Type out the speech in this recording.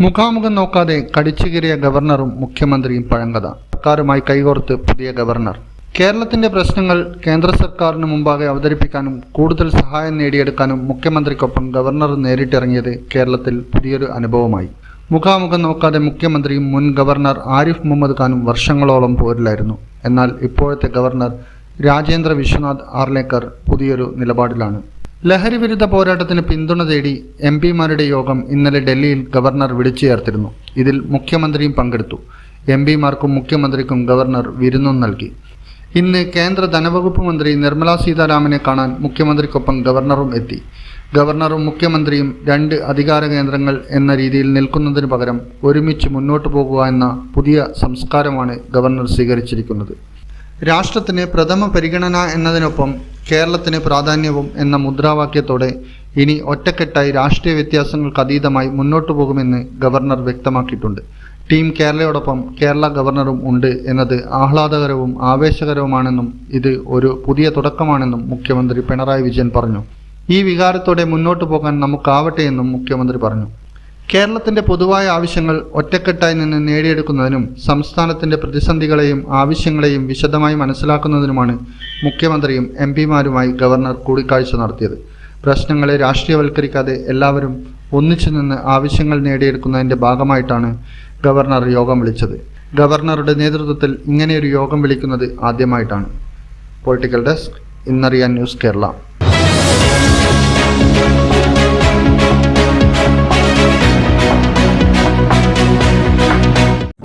മുഖാമുഖം നോക്കാതെ കടിച്ചുകീറിയ ഗവർണറും മുഖ്യമന്ത്രിയും പഴങ്കഥ. സർക്കാരുമായി കൈകോർത്ത് പുതിയ ഗവർണർ. കേരളത്തിന്റെ പ്രശ്നങ്ങൾ കേന്ദ്ര സർക്കാരിന് മുമ്പാകെ അവതരിപ്പിക്കാനും കൂടുതൽ സഹായം നേടിയെടുക്കാനും മുഖ്യമന്ത്രിക്കൊപ്പം ഗവർണർ നേരിട്ടിറങ്ങിയത് കേരളത്തിൽ പുതിയൊരു അനുഭവമായി. മുഖാമുഖം നോക്കാതെ മുഖ്യമന്ത്രിയും മുൻ ഗവർണർ ആരിഫ് മുഹമ്മദ് ഖാനും വർഷങ്ങളോളം പോരിലായിരുന്നു. എന്നാൽ ഇപ്പോഴത്തെ ഗവർണർ രാജേന്ദ്ര വിശ്വനാഥ് ആർലേക്കർ പുതിയൊരു നിലപാടിലാണ്. ലഹരി വിരുദ്ധ പോരാട്ടത്തിന് പിന്തുണ തേടി എം പിമാരുടെ യോഗം ഇന്നലെ ഡൽഹിയിൽ ഗവർണർ വിളിച്ചു ചേർത്തിരുന്നു ഇതിൽ മുഖ്യമന്ത്രിയും പങ്കെടുത്തു. എം പിമാർക്കും മുഖ്യമന്ത്രിക്കും ഗവർണർ വിരുന്നും നൽകി. ഇന്ന് കേന്ദ്ര ധനവകുപ്പ് മന്ത്രി നിർമ്മലാ സീതാരാമനെ കാണാൻ മുഖ്യമന്ത്രിക്കൊപ്പം ഗവർണറും എത്തി. ഗവർണറും മുഖ്യമന്ത്രിയും രണ്ട് അധികാര കേന്ദ്രങ്ങൾ എന്ന രീതിയിൽ നിൽക്കുന്നതിന് പകരം ഒരുമിച്ച് മുന്നോട്ടു പോകുക എന്ന പുതിയ സംസ്കാരമാണ് ഗവർണർ സ്വീകരിച്ചിരിക്കുന്നത്. രാഷ്ട്രത്തിന് പ്രഥമ പരിഗണന എന്നതിനൊപ്പം കേരളത്തിന് പ്രാധാന്യവും എന്ന മുദ്രാവാക്യത്തോടെ ഇനി ഒറ്റക്കെട്ടായി രാഷ്ട്രീയ വ്യത്യാസങ്ങൾക്ക് അതീതമായി മുന്നോട്ടു പോകുമെന്ന് ഗവർണർ വ്യക്തമാക്കിയിട്ടുണ്ട്. ടീം കേരളയോടൊപ്പം കേരള ഗവർണറും ഉണ്ട് എന്നത് ആഹ്ലാദകരവും ആവേശകരവുമാണെന്നും ഇത് ഒരു പുതിയ തുടക്കമാണെന്നും മുഖ്യമന്ത്രി പിണറായി വിജയൻ പറഞ്ഞു. ഈ വികാരത്തോടെ മുന്നോട്ടു പോകാൻ നമുക്കാവട്ടെ എന്നും മുഖ്യമന്ത്രി പറഞ്ഞു. കേരളത്തിന്റെ പൊതുവായ ആവശ്യങ്ങൾ ഒറ്റക്കെട്ടായി നിന്ന് നേടിയെടുക്കുന്നതിനും സംസ്ഥാനത്തിന്റെ പ്രതിസന്ധികളെയും ആവശ്യങ്ങളെയും വിശദമായി മനസ്സിലാക്കുന്നതിനുമാണ് മുഖ്യമന്ത്രിയും എം പിമാരുമായി ഗവർണർ കൂടിക്കാഴ്ച നടത്തിയത്. പ്രശ്നങ്ങളെ രാഷ്ട്രീയവൽക്കരിക്കാതെ എല്ലാവരും ഒന്നിച്ചു നിന്ന് ആവശ്യങ്ങൾ നേടിയെടുക്കുന്നതിന്റെ ഭാഗമായിട്ടാണ് ഗവർണർ യോഗം വിളിച്ചത്. ഗവർണറുടെ നേതൃത്വത്തിൽ ഇങ്ങനെയൊരു യോഗം വിളിക്കുന്നത് ആദ്യമായിട്ടാണ്. പൊളിറ്റിക്കൽ ഡെസ്ക് ഇന്നറിയാൻ ന്യൂസ് കേരള.